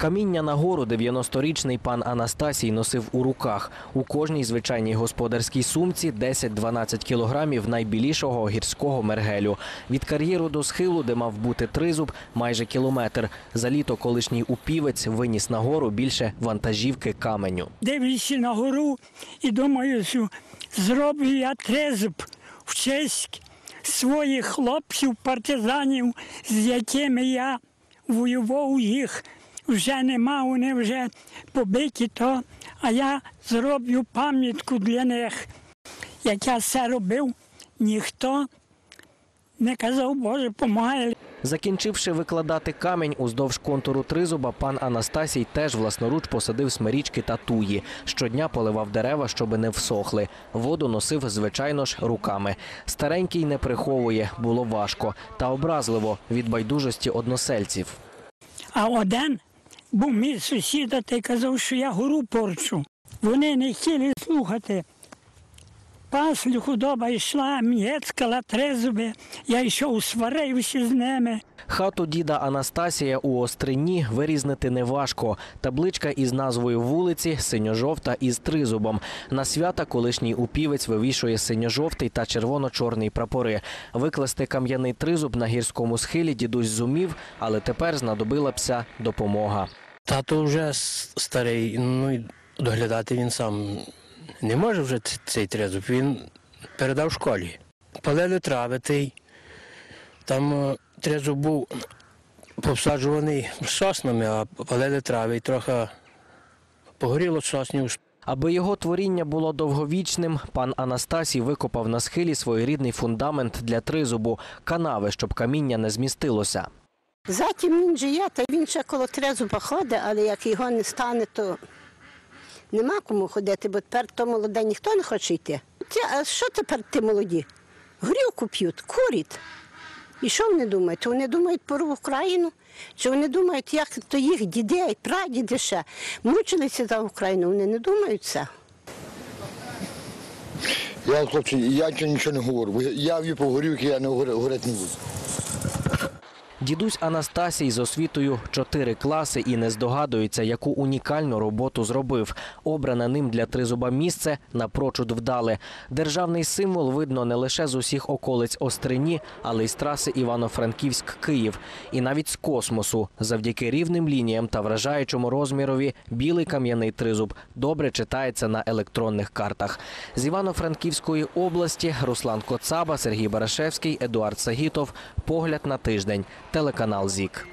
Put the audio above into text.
Каміння на гору 90-річний пан Анастасій носив у руках. У кожній звичайній господарській сумці 10-12 кілограмів найбілішого гірського мергелю. Від кар'єру до схилу, де мав бути тризуб, майже кілометр. За літо колишній упівець виніс на гору більше вантажівки каменю. дивлюся на гору і думаю, що зроблю я трезуб в честь своїх хлопців, партизанів, з якими я воював їх. Вже нема, вони вже побиті то, а я зроблю пам'ятку для них. Як я це робив, ніхто не казав, Боже, помагай. Закінчивши викладати камінь уздовж контуру тризуба, пан Анастасій теж власноруч посадив смирічки та туї. Щодня поливав дерева, щоби не всохли. Воду носив, звичайно ж, руками. Старенький не приховує, було важко та образливо від байдужості односельців. А один був мій сусід, та й казав, що я гору порчу. Вони не хотіли слухати. Паслі худоба йшла, м'єцкала трезуби, я йшов, сварився з ними. Хату діда Анастасія у Острині вирізнити неважко. Табличка із назвою вулиці синьо-жовта із тризубом. На свята колишній упівець вивішує синьо-жовтий та червоно-чорний прапори. Викласти кам'яний тризуб на гірському схилі дідусь зумів, але тепер знадобилася допомога. Тато вже старий, ну і доглядати він сам не може вже цей трезуб. Він передав школі. Палили травитий. Там е, трезуб був посаджуваний соснами, а палили трави і трохи погоріло соснів. Аби його творіння було довговічним, пан Анастасій викопав на схилі своєрідний фундамент для тризубу канави, щоб каміння не змістилося. Затім він же є, та він ще коло трезуба ходить, але як його не стане, то нема кому ходити, бо тепер то молоде ніхто не хоче йти. Ті, а що тепер ті молоді? Горілку п'ють, курять. І що вони думають? Вони думають про Україну? Чи вони думають, як то їх діди прадіди ще мучилися за Україну? Вони не думають це. Я, хлопці, я нічого- не говорю. Я в'їв по горілки, я не говорити не буду. Дідусь Анастасій з освітою чотири класи і не здогадується, яку унікальну роботу зробив. Обране ним для тризуба місце напрочуд вдале. Державний символ видно не лише з усіх околиць Острині, але й з траси Івано-Франківськ-Київ. І навіть з космосу. Завдяки рівним лініям та вражаючому розмірові білий кам'яний тризуб добре читається на електронних картах. З Івано-Франківської області Руслан Коцаба, Сергій Барашевський, Едуард Сагітов. Погляд на тиждень. Телеканал ЗІК.